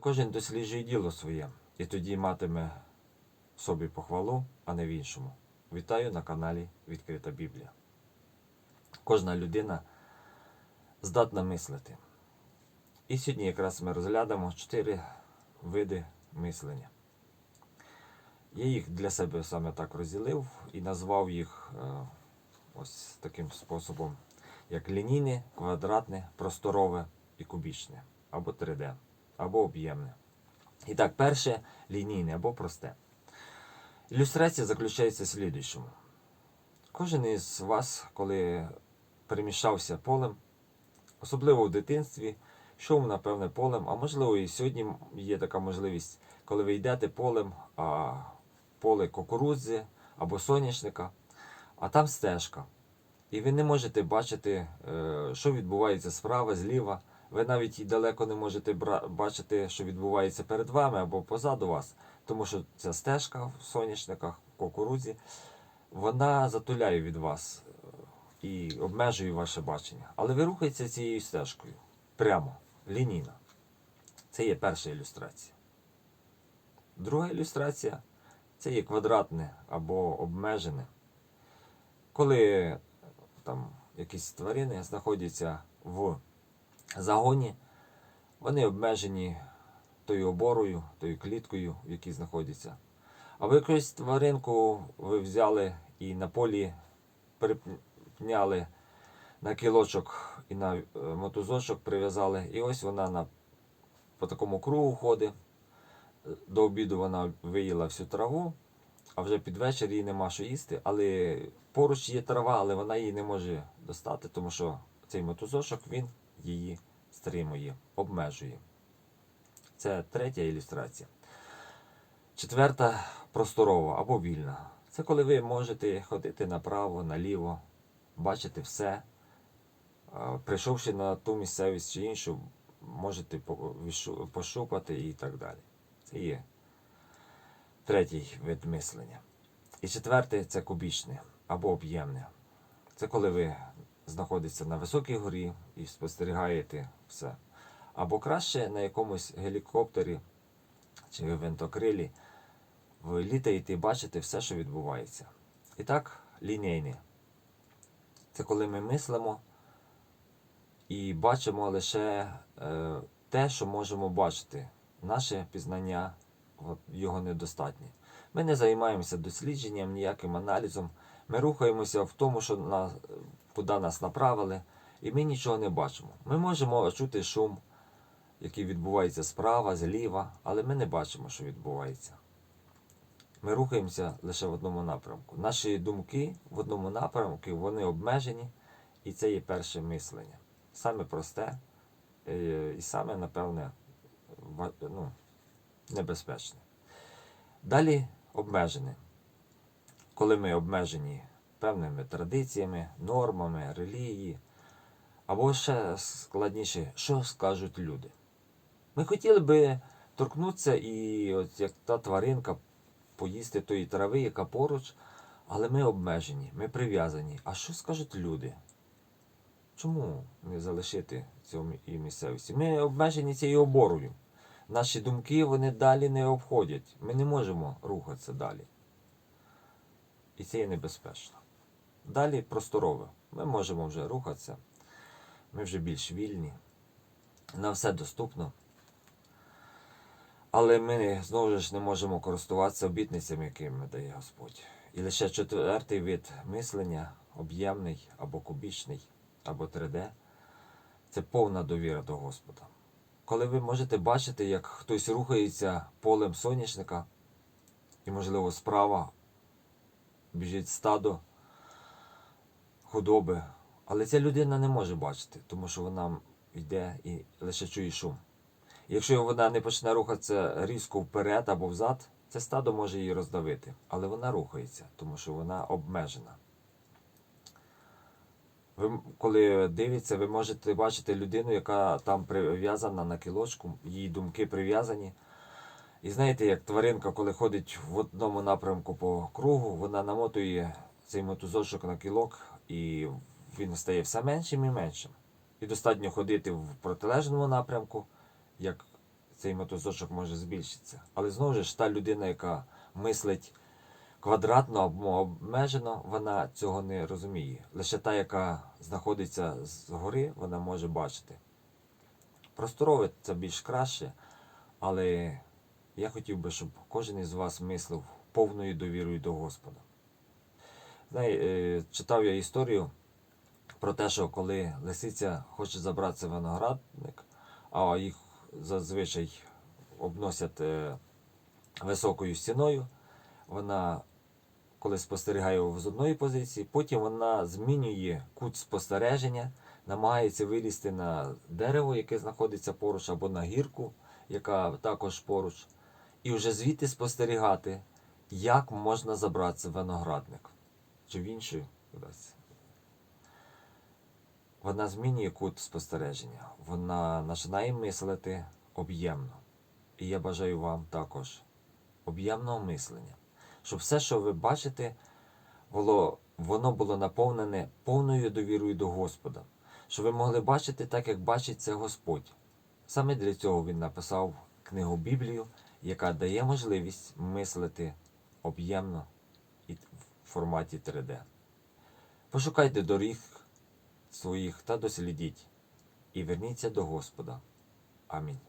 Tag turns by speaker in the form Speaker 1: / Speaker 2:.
Speaker 1: Кожен досліджує діло своє, і тоді матиме собі похвалу, а не в іншому. Вітаю на каналі Відкрита Біблія. Кожна людина здатна мислити. І сьогодні якраз ми розглянемо чотири види мислення. Я їх для себе саме так розділив і назвав їх е, ось таким способом, як лінійне, квадратне, просторове і кубічне, або 3D, або об'ємне. І так, перше лінійне або просте. Ілюстрація заключається в слідуючому. Кожен із вас, коли переміщався полем, особливо в дитинстві, йшов, напевне, полем, а можливо і сьогодні є така можливість, коли ви йдете полем, а поле кукурудзи або соняшника, а там стежка. І ви не можете бачити, е, що відбувається справа, зліва. Ви навіть і далеко не можете бачити, що відбувається перед вами або позаду вас, тому що ця стежка в соняшниках, в кукурудзі, вона затуляє від вас е, і обмежує ваше бачення. Але ви рухаєтеся цією стежкою прямо, лінійно. Це є перша ілюстрація. Друга ілюстрація це є квадратне або обмежене. Коли там якісь тварини знаходяться в загоні, вони обмежені тою оборою, тою кліткою, в якій знаходяться. Або якусь тваринку ви взяли і на полі припняли на кілочок і на е, мотузочок прив'язали, і ось вона на, по такому кругу ходить. До обіду вона виїла всю траву, а вже під вечір їй нема що їсти, але поруч є трава, але вона її не може достати, тому що цей мотузочок він її стримує, обмежує. Це третя ілюстрація. Четверта просторова або вільна. Це коли ви можете ходити направо, наліво, бачити все. Прийшовши на ту місцевість чи іншу, можете пошукати і так далі. Це є третій вид мислення. І четвертий це кубічне або об'ємне. Це коли ви знаходитеся на високій горі і спостерігаєте все. Або краще на якомусь гелікоптері чи винтокрилі ви літаєте і бачите все, що відбувається. І так, лінійне. Це коли ми мислимо і бачимо лише е, те, що можемо бачити. Наше пізнання його недостатнє. Ми не займаємося дослідженням, ніяким аналізом. Ми рухаємося в тому, що нас, куди нас направили, і ми нічого не бачимо. Ми можемо чути шум, який відбувається справа, зліва, але ми не бачимо, що відбувається. Ми рухаємося лише в одному напрямку. Наші думки в одному напрямку, вони обмежені, і це є перше мислення. Саме просте е, і саме, напевне, ну, небезпечне. Далі обмежене. Коли ми обмежені певними традиціями, нормами, релігії, або ще складніше, що скажуть люди. Ми хотіли би торкнутися і, от як та тваринка, поїсти тої трави, яка поруч, але ми обмежені, ми прив'язані. А що скажуть люди? Чому не залишити цю місцевості? Ми обмежені цією оборою. Наші думки вони далі не обходять. Ми не можемо рухатися далі. І це є небезпечно. Далі просторове. Ми можемо вже рухатися. Ми вже більш вільні. Нам все доступно. Але ми знову ж не можемо користуватися обітницями, якими дає Господь. І лише четвертий вид мислення, об'ємний або кубічний, або 3D, це повна довіра до Господа. Коли ви можете бачити, як хтось рухається полем соняшника, і, можливо, справа біжить стадо худоби, але ця людина не може бачити, тому що вона йде і лише чує шум. Якщо вона не почне рухатися різко вперед або взад, це стадо може її роздавити. Але вона рухається, тому що вона обмежена. Ви, коли дивіться, ви можете бачити людину, яка там прив'язана на кілочку, її думки прив'язані. І знаєте, як тваринка, коли ходить в одному напрямку по кругу, вона намотує цей мотузочок на кілок, і він стає все меншим і меншим. І достатньо ходити в протилежному напрямку, як цей мотузочок може збільшитися. Але знову ж та людина, яка мислить квадратно або обмежено, вона цього не розуміє. Лише та, яка знаходиться згори, вона може бачити. Просторове це більш краще, але я хотів би, щоб кожен із вас мислив повною довірою до Господа. Знає, е, читав я історію про те, що коли лисиця хоче забратися виноградник, а їх зазвичай обносять е, високою стіною, вона, коли спостерігає його з одної позиції, потім вона змінює кут спостереження, намагається вилізти на дерево, яке знаходиться поруч, або на гірку, яка також поруч, і вже звідти спостерігати, як можна забратися виноградник чи в інший кудись. Вона змінює кут спостереження, вона починає мислити об'ємно. І я бажаю вам також об'ємного мислення, щоб все, що ви бачите, було, воно було наповнене повною довірою до Господа, щоб ви могли бачити так, як бачить це Господь. Саме для цього він написав книгу Біблію, яка дає можливість мислити об'ємно форматі 3D. Пошукайте доріг своїх та дослідіть, і верніться до Господа. Амінь.